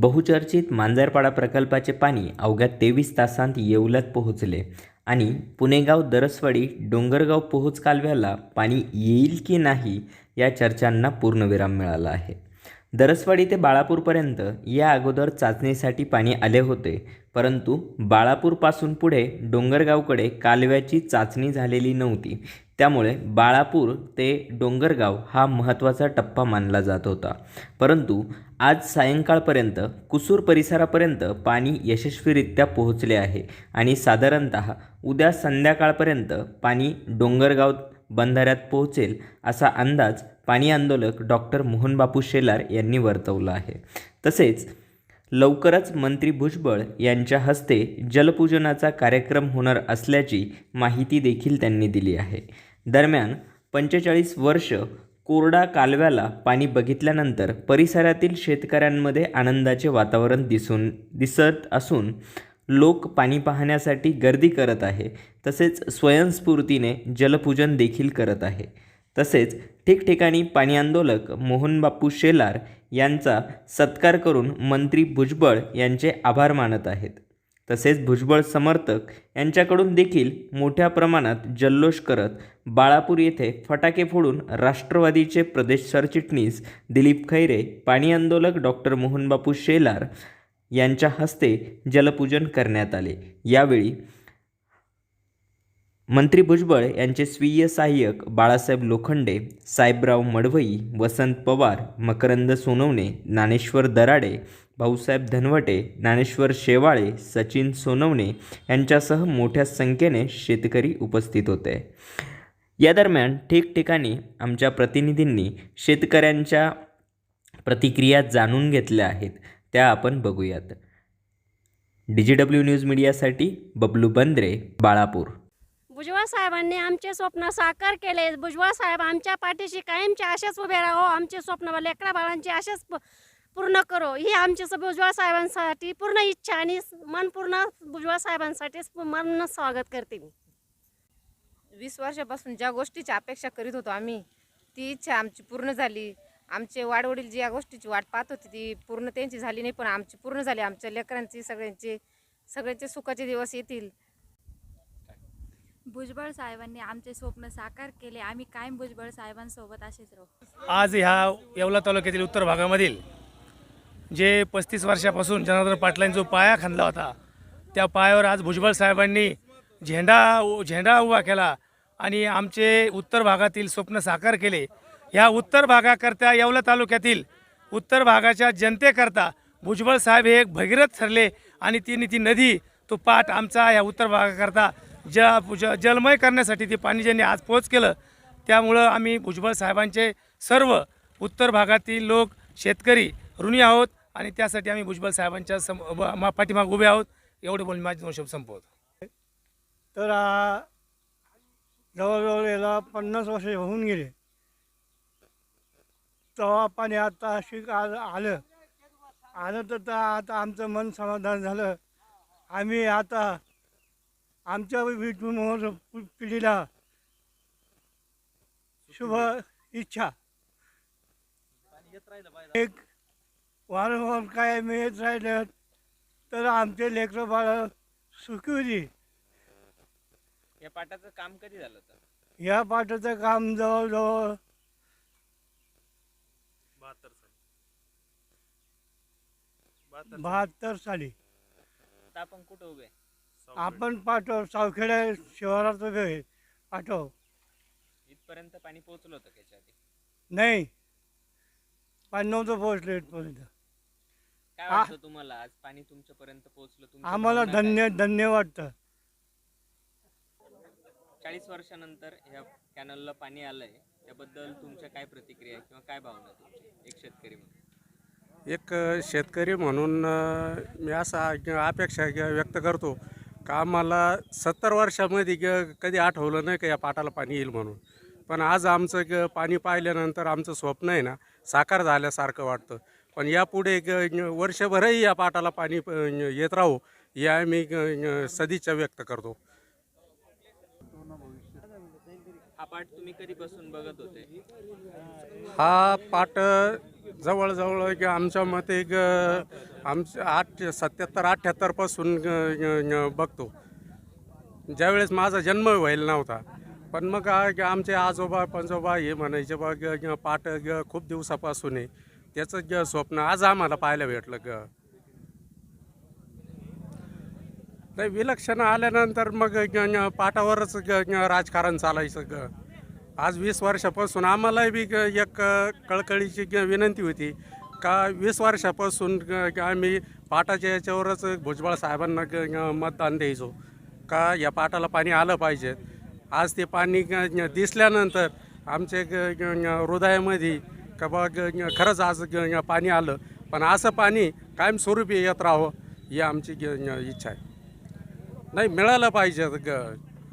बहुचर्चित मांजरपाडा प्रकल्पाचे पाणी अवघ्या तेवीस तासांत येवल्यात पोहोचले आणि पुणेगाव दरसवाडी डोंगरगाव पोहोच कालव्याला पाणी येईल की नाही या चर्चांना पूर्णविराम मिळाला आहे. दरसवाडी ते बाळापूरपर्यंत या अगोदर चाचणीसाठी पाणी आले होते परंतु बाळापूरपासून पुढे डोंगरगावकडे कालव्याची चाचणी झालेली नव्हती. त्यामुळे बाळापूर ते डोंगरगाव हा महत्त्वाचा टप्पा मानला जात होता. परंतु आज सायंकाळपर्यंत कुसूर परिसरापर्यंत पाणी यशस्वीरित्या पोहोचले आहे आणि साधारणत उद्या संध्याकाळपर्यंत पाणी डोंगरगाव बंधाऱ्यात पोहोचेल असा अंदाज पाणी आंदोलक डॉक्टर मोहनबापू शेलार यांनी वर्तवला आहे. तसेच लवकरच मंत्री भुजबळ यांच्या हस्ते जलपूजनाचा कार्यक्रम होणार असल्याची माहिती देखील त्यांनी दिली आहे. दरम्यान पंचेचाळीस वर्ष कोरडा कालव्याला पाणी बघितल्यानंतर परिसरातील शेतकऱ्यांमध्ये आनंदाचे वातावरण दिसून दिसत असून लोक पाणी पाहण्यासाठी गर्दी करत आहे. तसेच स्वयंस्फूर्तीने जलपूजन देखील करत आहे. तसेच ठिकठिकाणी पाणी आंदोलक मोहनबापू शेलार यांचा सत्कार करून मंत्री भुजबळ यांचे आभार मानत आहेत. तसेच भुजबळ समर्थक यांच्याकडून देखील मोठ्या प्रमाणात जल्लोष करत बाळापूर येथे फटाके फोडून राष्ट्रवादीचे प्रदेश सरचिटणीस दिलीप खैरे पाणी आंदोलक डॉक्टर मोहनबापू शेलार यांच्या हस्ते जलपूजन करण्यात आले. यावेळी मंत्री भुजबळ यांचे स्वीय सहाय्यक बाळासाहेब लोखंडे साहेबराव मडवई वसंत पवार मकरंद सोनवणे ज्ञानेश्वर दराडे भाऊसाहेब धनवटे ज्ञानेश्वर शेवाळे सचिन सोनवणे यांच्यासह मोठ्या संख्येने शेतकरी उपस्थित होते. या दरम्यान ठिकठिकाणी आमच्या प्रतिनिधींनी शेतकऱ्यांच्या प्रतिक्रिया जाणून घेतल्या आहेत. त्या आपण बघूयात. डी जी डब्ल्यू न्यूज मीडियासाठी बबलू बंद्रे बाळापूर. भुजबळ साहेबांनी आमचे स्वप्न साकार केले भुजबळ साहेब आमच्या पाठीशी कायमचे असेच उभे राहो. आमचे स्वप्न लेकरा बाळांचे असेच पूर्ण करो. ही आमची भुजबळ साहेबांसाठी पूर्ण इच्छा आणि मनपूर्ण भुजबळ साहेबांसाठी मन स्वागत करते मी. वीस वर्षापासून ज्या गोष्टीची अपेक्षा करीत होतो आम्ही ती इच्छा आमची पूर्ण झाली. आमचे वाडवडील जी या गोष्टीची वाट पाहत होती ती पूर्ण त्यांची झाली नाही पण आमची पूर्ण झाली. आमच्या लेकरांची सगळ्यांची सगळ्यांचे सुखाचे दिवस येतील. भुजबळ साहेबांनी आमचे स्वप्न साकार केले. आम्ही कायम भुजबळ साहेबांसोबत असेच राहू. आज ह्या येवला तालुक्यातील उत्तर भागामधील जे पस्तीस वर्षापासून जनार्दन पाटलांनी जो पाया खांदला होता त्या पायावर आज भुजबळ साहेबांनी झेंडा झेंडा उभा केला आणि आमचे उत्तर भागातील स्वप्न साकार केले. ह्या उत्तर भागाकरता येवला तालुक्यातील उत्तर भागाच्या जनतेकरता भुजबळ साहेब हे एक भगीरथ ठरले आणि ती ती नदी तो पाठ आमचा या उत्तर भागाकरता ज ज जलमय करण्यासाठी ते पाणी ज्यांनी आज पोच केलं. त्यामुळं आम्ही भुजबळ साहेबांचे सर्व उत्तर भागातील लोक शेतकरी ऋणी आहोत. आणि त्यासाठी आम्ही भुजबळ साहेबांच्या सम ब- पाठीमागे उभे आहोत. एवढे बोलून माझे दोन शब्द संपवतो. तर जवळजवळ याला पन्नास वर्ष होऊन गेले. तेव्हा पाणी आता अशी आज आलं? आलं तर आता आमचं मन समाधान झालं. आम्ही आता आमच्या विठून पिढीला शुभ इच्छा. एक वारंवार काय मिळत राहिलं तर आमचे लेकरं बाळ सुखी होती या पाटाचं काम कधी झालं होतं? या पाटाचं काम जवळजवळ बहात्तर साली. आता आपण कुठं उभे आपण पाठव सावखेड्या शिवारात उभे आहे. पाठव. इथपर्यंत पाणी पोहोचलं होतं त्याच्या आधी? नाही. पाणी नव्हतं पोहोचलं इथपर्यंत. काय आ- वाटतं तुम्हाला? आज पाणी तुमच्यापर्यंत पोहोचलं तुमच्या आम्हाला भावना काय? धन्य धन्य वाटतं. चाळीस वर्षानंतर ह्या कॅनलला पाणी आलंय. त्याबद्दल तुमच्या काय प्रतिक्रिया आहे किंवा काय भावना आहे तुमची एक शेतकरी म्हणून. एक अ, शेतकरी म्हणून अ, मी असा अपेक्षा ग- व्यक्त करतो का आम्हाला सत्तर वर्षामध्ये ग- कधी आठवलं नाही का या पाटाला पाणी येईल म्हणून. पण आज आमचं ग पाणी पाहिल्यानंतर आमचं स्वप्न आहे ना साकार झाल्यासारखं वाटतं. पण यापुढे वर्षभरही या पाटाला पाणी येत राहू या मी सदिच्छा व्यक्त करतो. हा पाठ तुम्ही कधीपासून बघत होते? हा पाट जवळजवळ आमच्या मते एक आमच्या आठ सत्याहत्तर अठ्ठ्याहत्तरपासून बघतो. ज्यावेळेस माझा जन्म व्हायला नव्हता पण मग आमचे आजोबा पंजोबा हे म्हणायचे बा ग- ग- पाट खूप दिवसापासून आहे. त्याचं ज स्वप्न आज आम्हाला पाहायला भेटलं ग. नाही विलक्षण आल्यानंतर मग ग- पाटावरच ग- राजकारण चालायचं ग. आज वीस वर्षापासून आम्हालाही बी ग- एक कळकळीची ग- विनंती होती. का वीस वर्षापासून आम्ही पाटाच्या याच्यावरच भुजबळ साहेबांना ग- मतदान द्यायचो. का या पाटाला पाणी आलं पाहिजे. आज ते पाणी ग- दिसल्यानंतर आमच्या ग- हृदयामध्ये का बा खरंच आज ग- पाणी आलं. पण असं पाणी कायमस्वरूपी येत राहावं ही आमची ग- इच्छा आहे. नाही मिळालं पाहिजे ग.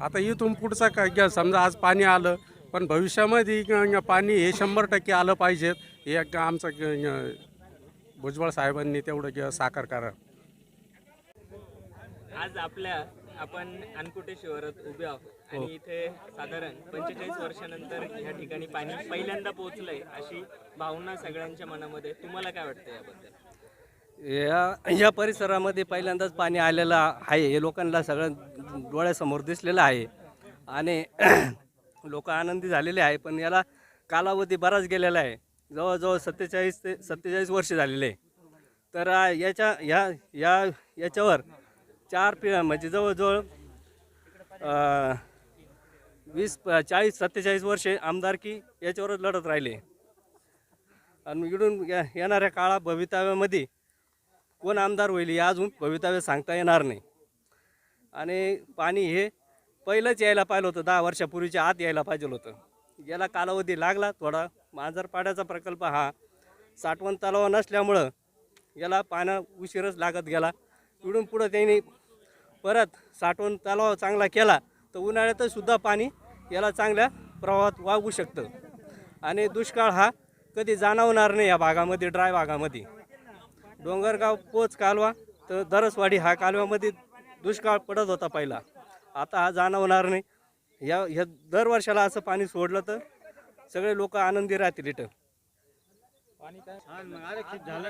आता इथून पुढचं काय ग समजा आज पाणी आलं पण भविष्यामध्ये पाणी हे शंभर टक्के आलं पाहिजेत हे एक आमचं ग- भुजबळ साहेबांनी तेवढं ग साकार करा. आज आपल्या आपण अनकुटे शहरात उभे आहोत. आणि इथे साधारण पंचेचाळीस वर्षानंतर या ठिकाणी पाणी पहिल्यांदा पोहोचलंय अशी भावना सगळ्यांच्या मनामध्ये. तुम्हाला काय वाटतं याबद्दल? या या परिसरामध्ये पहिल्यांदाच पाणी आलेलं आहे. हे लोकांना सगळं डोळ्यासमोर दिसलेलं आहे. आणि लोक आनंदी झालेले आहे पण याला कालावधी बराच गेलेला आहे. जवळजवळ सत्तेचाळीस ते सत्तेचाळीस वर्ष झालेले. आहे तर याच्या या या याच्यावर चार पि म्हणजे जवळजवळ वीस प- चाळीस सत्तेचाळीस वर्षे आमदारकी याच्यावरच लढत राहिले. आणि इकडून या येणाऱ्या काळात भवितव्यामध्ये कोण आमदार होईल हे अजून भवितव्य सांगता येणार नाही. आणि पाणी हे पहिलंच यायला पाहिलं होतं दहा वर्षापूर्वीच्या आत यायला पाहिजे होतं. याला कालावधी लागला थोडा मांजरपाड्याचा प्रकल्प हा साठवण तलाव नसल्यामुळं याला पाण्या उशीरच लागत गेला. इकडून पुढं त्यांनी परत साठवण तलाव चांगला केला तर उन्हाळ्यातच सुद्धा पाणी याला चांगल्या प्रवाहात वागू शकतं. आणि दुष्काळ हा कधी जाणवणार नाही या भागामध्ये ड्राय भागामध्ये. डोंगरगाव पोच कालवा तर दरसवाडी हा कालव्यामध्ये दुष्काळ पडत होता पहिला. आता हा जाणवणार नाही. या ह्या दर वर्षाला असं पाणी सोडलं तर सगळे लोक आनंदी राहतील इथं.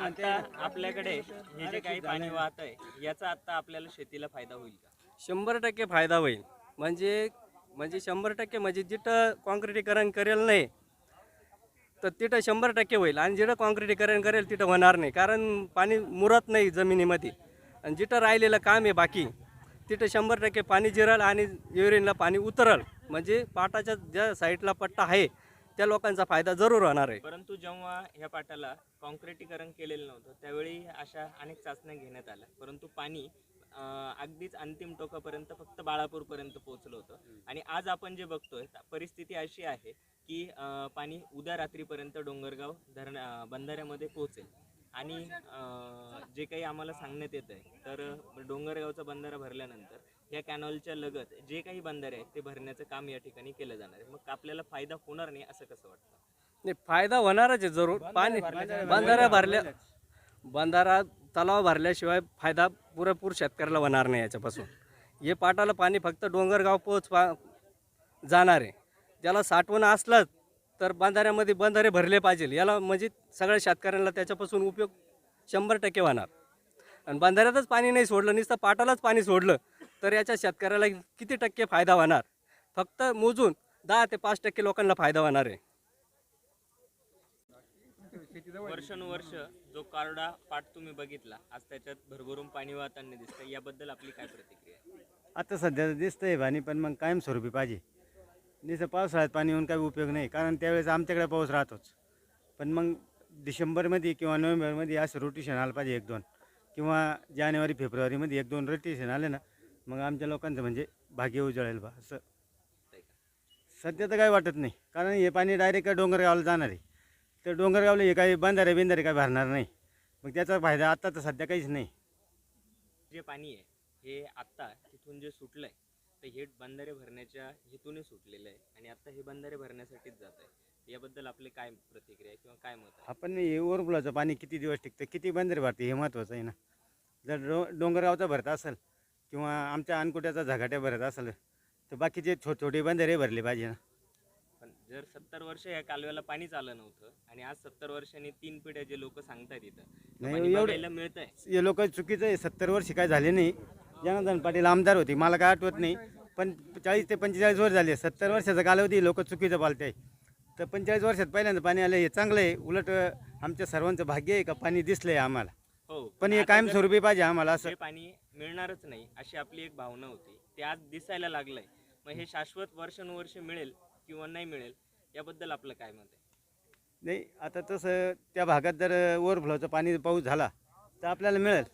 आता आपल्याकडे हे जे काही पाणी वाहत आहे याचा आता आपल्याला शेतीला फायदा होईल का? शंभर टक्के फायदा होईल. म्हणजे म्हणजे शंभर टक्के म्हणजे जिथं काँक्रिटीकरण करेल नाही तर तिथं शंभर टक्के होईल. आणि जिथं काँक्रिटीकरण करेल तिथं होणार नाही. कारण पाणी मुरत नाही जमिनीमध्ये. आणि जिथं राहिलेलं काम आहे बाकी तिथं शंभर टक्के पाणी जिरल आणि युरिनला पाणी उतरल. म्हणजे पाटाच्या ज्या साईडला पट्टा आहे त्या लोकांचा फायदा जरूर होणार आहे. परंतु जेव्हा ह्या पाटाला कॉन्क्रिटीकरण केलेलं नव्हतं त्यावेळी अशा अनेक चाचण्या घेण्यात आल्या. परंतु पाणी अगदीच अंतिम टोकापर्यंत फक्त बाळापूरपर्यंत पोहोचलं होतं. आणि आज आपण जे बघतोय त- परिस्थिती अशी आहे की अं, पाणी उद्या रात्रीपर्यंत डोंगरगाव धरण बंधाऱ्यामध्ये पोहोचेल. आणि जे काही आम्हाला सांगण्यात येत आहे तर डोंगरगावचा बंधारा भरल्यानंतर या कॅनॉलच्या लगत जे काही बंधारे आहेत ते भरण्याचं काम या ठिकाणी केलं जाणार आहे. मग आपल्याला फायदा होणार नाही असं कसं वाटतं? नाही फायदा होणारच आहे जरूर. पाणी बंधारा भरल्या बंधारा तलाव भरल्याशिवाय फायदा पुरेपूर शेतकऱ्याला होणार नाही याच्यापासून. हे पाटाला पाणी फक्त डोंगरगाव पोच पा जाणार. आहे ज्याला साठवण असलं तर बंधाऱ्यामध्ये बंधारे भरले पाहिजे. याला म्हणजे सगळ्या शेतकऱ्यांना त्याच्यापासून उपयोग शंभर टक्के होणार. आणि बंधाऱ्यातच पाणी नाही सोडलं नुसतं पाटालाच पाणी सोडलं तर याच्या शेतकऱ्याला किती टक्के फायदा होणार? फक्त मोजून दहा ते पाच टक्के लोकांना फायदा होणार आहे. वर्षानुवर्ष जो कारडा पाठ तुम्ही बघितला आज त्याच्यात भरभरून पाणी वाहताना दिसतं याबद्दल आपली काय प्रतिक्रिया? आता सध्या दिसतंय पाणी पण मग कायमस्वरूपी पाहिजे. नुसतं पावसाळ्यात पाणी येऊन काही उपयोग नाही कारण त्यावेळेस आमच्याकडे पाऊस राहतोच. पण मग डिसेंबरमध्ये किंवा नोव्हेंबरमध्ये असं रोटेशन आलं पाहिजे एक दोन. किंवा जानेवारी फेब्रुवारीमध्ये एक दोन रोटेशन आले ना मग आमच्या लोकांचं म्हणजे भाग्य उजळेल बा असं. सध्या तर काही वाटत नाही कारण हे पाणी डायरेक्ट डोंगरगावला जाणार आहे. तर डोंगरगावला हे काही बंधारे बिंधारे काही भरणार नाही. मग त्याचा फायदा आता तर सध्या काहीच नाही. जे पाणी आहे हे आत्ता तिथून जे सुटलंय तर हे बंधारे भरण्याच्या हेतूने सुटलेलं आहे आणि आता हे बंधारे भरण्यासाठीच जात आहे. याबद्दल आपली काय प्रतिक्रिया आहे किंवा काय मत आहे? आपण हे ओव्हरफ्लोचं पाणी किती दिवस टिकतं? किती बंदरे भरते हे महत्त्वाचं आहे ना. जर डो डोंगरगावचा भरत असेल किंवा आमच्या अनकुट्याचा झगाट्या भरत असेल तर बाकीचे छोटे छोटे बंदरे भरले पाहिजे ना. जर सत्तर वर्ष या कालव्याला पाणीच आलं नव्हतं आणि आज सत्तर वर्षांनी तीन पिढ्या जे लोक सांगतायत इथं नाही, पाणी एवढं- बघायला मिळतंय. हे लोक चुकीचं आहे. सत्तर वर्ष काय झाले नाही. जनार्दन पाटील आमदार होते. मला काय आठवत नाही. पण चाळीस ते पंचेचाळीस वर्ष झाले. सत्तर वर्षाचा कालावधी लोक चुकीचं पालते आहे तर पंचेचाळीस वर्षात पहिल्यांदा पाणी आलं. हे चांगलं आहे. उलट अं, आमच्या सर्वांचं भाग्य आहे का पाणी दिसलं आहे आम्हाला. हो. पण हे आता जर कायमस्वरूपी पाहिजे आम्हाला असं. हे पाणी मिळणारच नाही अशी आपली एक भावना होती. ते आज दिसायला लागलंय. मग हे शाश्वत वर्षानुवर्ष मिळेल किंवा नाही मिळेल याबद्दल आपलं काय मत आहे? नाही आता तसं त्या भागात जर ओव्हरफ्लोचं पाणी पाऊस झाला तर आपल्याला मिळेल.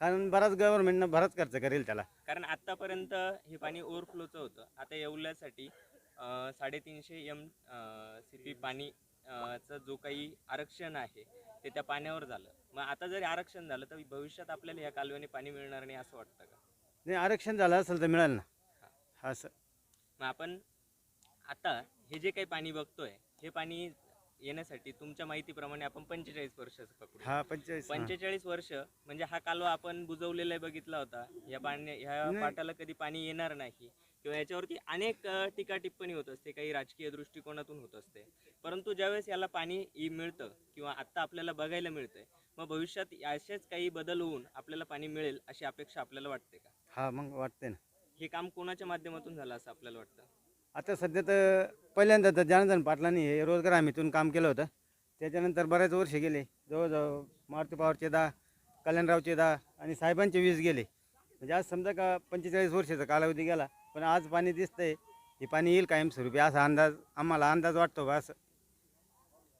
कारण बराच गव्हर्नमेंटनं बराच खर्च करेल त्याला. कारण आतापर्यंत हे पाणी ओव्हरफ्लोचं होतं. आता येवल्यासाठी अं, साडेतीनशे एम सी पी पाणी अं, चं जो काही आरक्षण आहे ते त्या पाण्यावर झालं. मग आता जरी आरक्षण झालं तर भविष्यात आपल्याला या कालव्याने पाणी मिळणार नाही असं वाटतं का? नाही आरक्षण झालं असेल तर मिळेल ना. असं मग आपण आता हे जे काही पाणी बघतोय हे पाणी येण्यासाठी तुमच्या माहितीप्रमाणे आपण पंचेचाळीस वर्षाचं पकडू. हा पंचेचाळीस. पंचेचाळीस वर्ष म्हणजे हा कालवा आपण बुजवलेला बघितला होता. या पाण्या ह्या नाही. पाटाला कधी पाणी येणार नाही. किंवा याच्यावरती अनेक अ, टीका टिप्पणी होत असते काही राजकीय दृष्टिकोनातून होत असते. परंतु ज्यावेळेस याला पाणी इ- मिळतं किंवा आत्ता आपल्याला बघायला मिळतंय मग भविष्यात असेच काही बदल होऊन आपल्याला पाणी मिळेल अशी अपेक्षा आपल्याला वाटते का? हा मग वाटते ना. हे काम कोणाच्या माध्यमातून झालं असं आपल्याला वाटतं? आता सध्या तर पहिल्यांदा तर जनार्दन पाटलांनी हे रोजगार हमीतून काम केलं होतं. त्याच्यानंतर बरेच वर्ष गेले. जवळजवळ मारुती पवारचे दहा कल्याणरावचे दहा आणि साहेबांचे वीस गेले. म्हणजे आज समजा का पंचेचाळीस वर्षाचा कालावधी गेला पण आज पाणी दिसतंय हे पाणी येईल कायमस्वरूपी असा अंदाज आम्हाला अंदाज वाटतो बा असं.